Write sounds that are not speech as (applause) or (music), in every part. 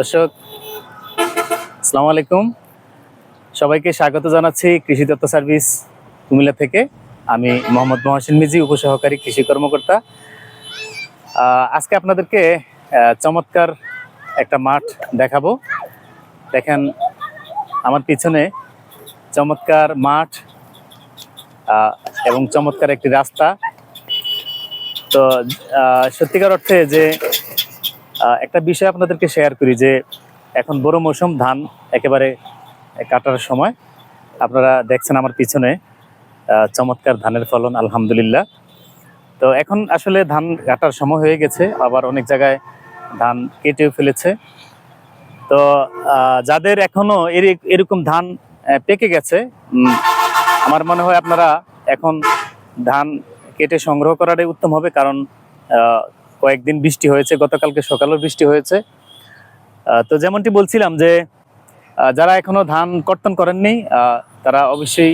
দর্শক, আসসালামু আলাইকুম। সবাইকে স্বাগত জানাচ্ছি কৃষি তত্ত্ব সার্ভিস কুমিল্লা থেকে। আমি মোহাম্মদ মহাসিন মিজি, উপসহকারী কৃষি কর্মকর্তা। আজকে আপনাদেরকে চমৎকার একটা মাঠ দেখাবো। দেখেন, আমার পিছনে চমৎকার মাঠ এবং চমৎকার একটি রাস্তা। তো সত্যিকার অর্থে যে একটা বিষয় আপনাদেরকে শেয়ার করি যে এখন বড় মৌসুম, ধান একেবারে কাটার সময়। আপনারা দেখছেন আমার পিছনে চমৎকার ধানের ফলন, আলহামদুলিল্লাহ। তো এখন আসলে ধান কাটার সময় হয়ে গেছে, আবার অনেক জায়গায় ধান কেটেও ফেলেছে। তো যাদের এখনও এরি- এরকম ধান পেকে গেছে আমার মনে হয় আপনারা এখন ধান কেটে সংগ্রহ করাটাই উত্তম হবে, কারণ কয়েকদিন বৃষ্টি হয়েছে, গতকালকে সকালেও বৃষ্টি হয়েছে। তো যেমনটি বলছিলাম যে যারা এখনও ধান কর্তন করেননি তারা অবশ্যই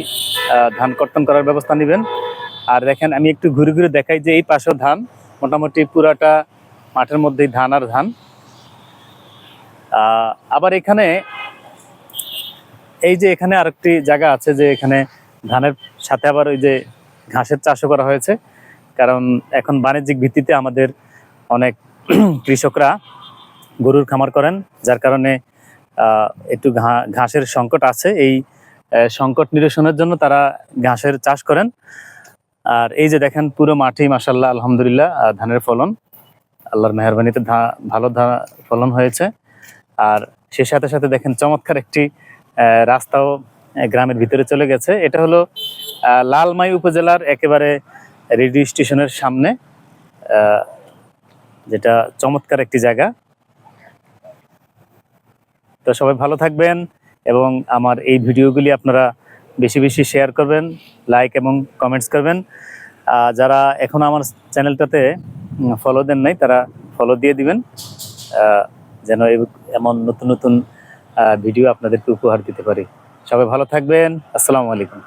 ধান কর্তন করার ব্যবস্থা নেবেন। আর দেখেন, আমি একটু ঘুরে ঘুরে দেখাই যে এই পাশেও ধান, মোটামুটি পুরাটা মাঠের মধ্যেই ধান আর ধান। আবার এখানে এই যে এখানে আরেকটি জায়গা আছে যে এখানে ধানের সাথে আবার ওই যে ঘাসের চাষও করা হয়েছে। কারণ এখন বাণিজ্যিক ভিত্তিতে আমাদের অনেক (clears throat) কৃষকরা গরুর খামার করেন, যার কারণে একটু ঘাসের সংকট আছে। এই সংকট নিরসনের জন্য তারা ঘাসের চাষ করেন। আর এই যে দেখেন, পুরো মাঠেই মাসাল্লাহ আলহামদুলিল্লাহ ধানের ফলন। আল্লাহর মেহরবানিতে ভালো ধান ফলন হয়েছে। আর সে সাথে সাথে দেখেন, চমৎকার একটি রাস্তাও গ্রামের ভিতরে চলে গেছে। এটা হলো লালমাই উপজেলার একেবারে রেডিও স্টেশনের সামনে যেটা চমৎকার একটি জায়গা। তো সবাই ভালো থাকবেন এবং আমার এই ভিডিওগুলি আপনারা বেশি বেশি শেয়ার করবেন লাইক এবং কমেন্টস করবেন। যারা এখনও আমার চ্যানেলটাতে ফলো দেন নাই, তারা ফলো দিয়ে দিবেন। যেন এমন নতুন নতুন ভিডিও আপনাদেরকে উপহার দিতে পারি। সবাই ভালো থাকবেন। আসসালামু আলাইকুম।